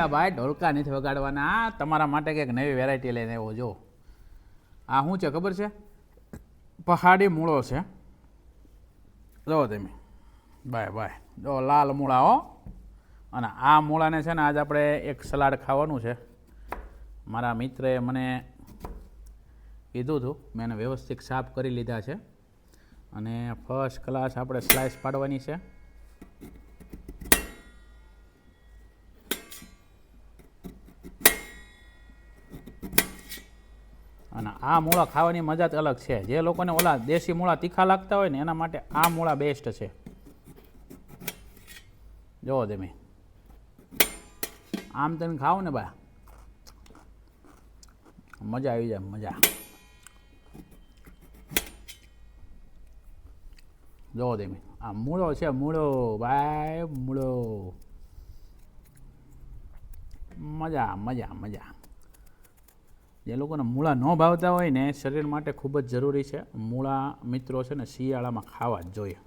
એલા ભાઈ, ઢોલકા નથી વગાડવાના. તમારા માટે કંઈક નવી વેરાયટી લઈને આવ્યો, જો. આ શું છે, ખબર છે? પહાડી મૂળો છે. જો તમે. Bye bye. જો લાલ મૂળા, હો. અને આ મૂળાને છે ને, આજ આપણે એક સલાડ ખાવાનું છે. મારા મિત્રએ મને કીધું હતું. મેં એને વ્યવસ્થિત સાફ કરી લીધા છે. અને ફર્સ્ટ ક્લાસ આપણે સ્લાઇસ પાડવાની છે. આ મૂળા ખાવાની મજા જ અલગ છે. જે લોકોને ઓલા દેશી મૂળા તીખા લાગતા હોય ને, એના માટે આ મૂળા બેસ્ટ છે. જોવો તમે. આમ તમે ખાઓ ને બા. મજા આવી જાય, મજા. જોવો તમે. આ મૂળો છે, મૂળો. ભાઈ, મૂળો. મજા મજા મજા. જે લોકોને મૂળા ન ભાવતા હોય ને શરીર માટે ખૂબ જ જરૂરી છે. મૂળા મિત્રો છે ને શિયાળામાં ખાવા જ જોઈએ.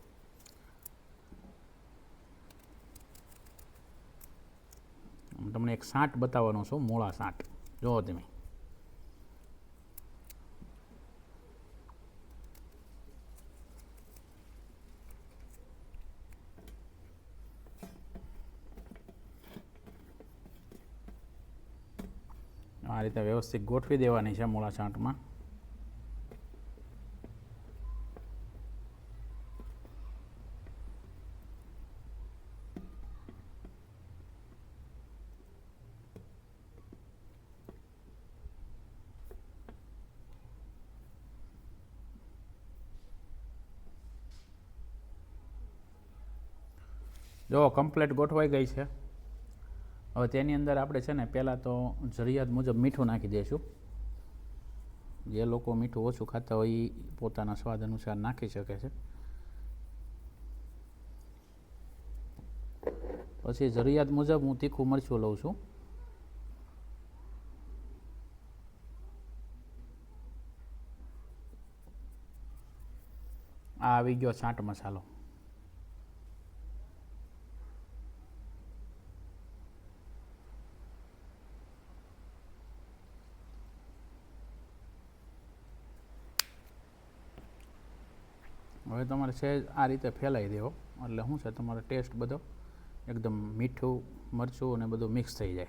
તમને એક સાંટ બતાવવાનો છું, મૂળા સાંટ. જુઓ તમે. આ રીતે વ્યવસ્થિત ગોઠવી દેવાની છે મૂળા છાંટમાં જો કમ્પ્લેટ ગોઠવાઈ ગઈ છે. હવે તેની અંદર આપણે છે ને પહેલાં તો જરૂરિયાત મુજબ મીઠું નાખી દઈશું. જે લોકો મીઠું ઓછું ખાતા હોય એ પોતાના સ્વાદ અનુસાર નાખી શકે છે. પછી જરૂરિયાત મુજબ હું તીખું મરચું લઉં છું. આ આવી ગયો છાંટ મસાલો. હવે તમારે સહેજ આ રીતે ફેલાઈ દેવો. એટલે શું છે, તમારો ટેસ્ટ બધો એકદમ મીઠું, મરચું અને બધું મિક્સ થઈ જાય.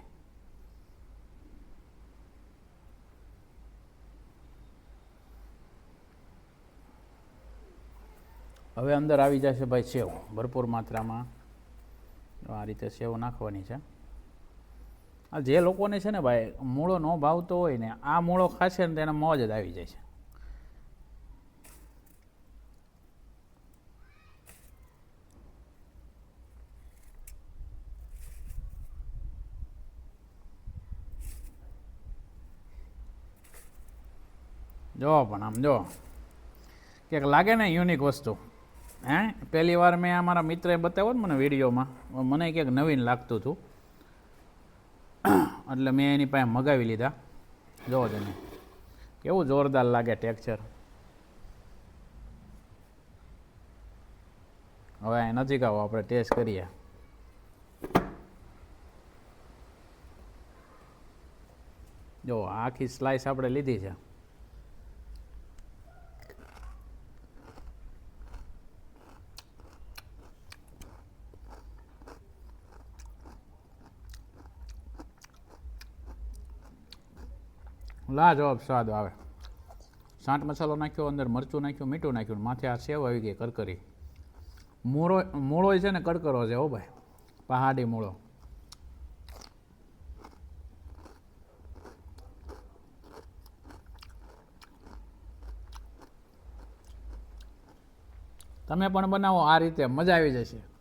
હવે અંદર આવી જશે ભાઈ સેવ. ભરપૂર માત્રામાં આ રીતે સેવ નાખવાની છે. આ જે લોકોને છે ને ભાઈ મૂળો ન ભાવતો હોય ને, આ મૂળો ખાશે ને તેને મોજ જ આવી જાય છે. જો, પણ આમ જો. ક્યાંક લાગે ને યુનિક વસ્તુ. હે? પહેલી વાર મેં અમારા મિત્રએ બતાવ્યો ને મને વિડીયોમાં. મને ક્યાંક નવીન લાગતું હતું. એટલે મેં એની પાસે મગાવી લીધા. જોવો તેને કેવું જોરદાર લાગે ટેક્ચર હવે નજીક આવો આપણે ટેસ્ટ કરીએ. જો, આખી સ્લાઇસ આપણે લીધી છે. લાજવાબ સ્વાદ આવે. સાંઠ મસાલો નાખ્યો, અંદર મરચું નાખ્યું, મીઠું નાખ્યું માથે આ સેવ આવી ગઈ કરકરી. મૂળો મૂળો છે ને કડકરો છે, હો ભાઈ. પહાડી મૂળો. તમે પણ બનાવો, આ રીતે મજા આવી જશે.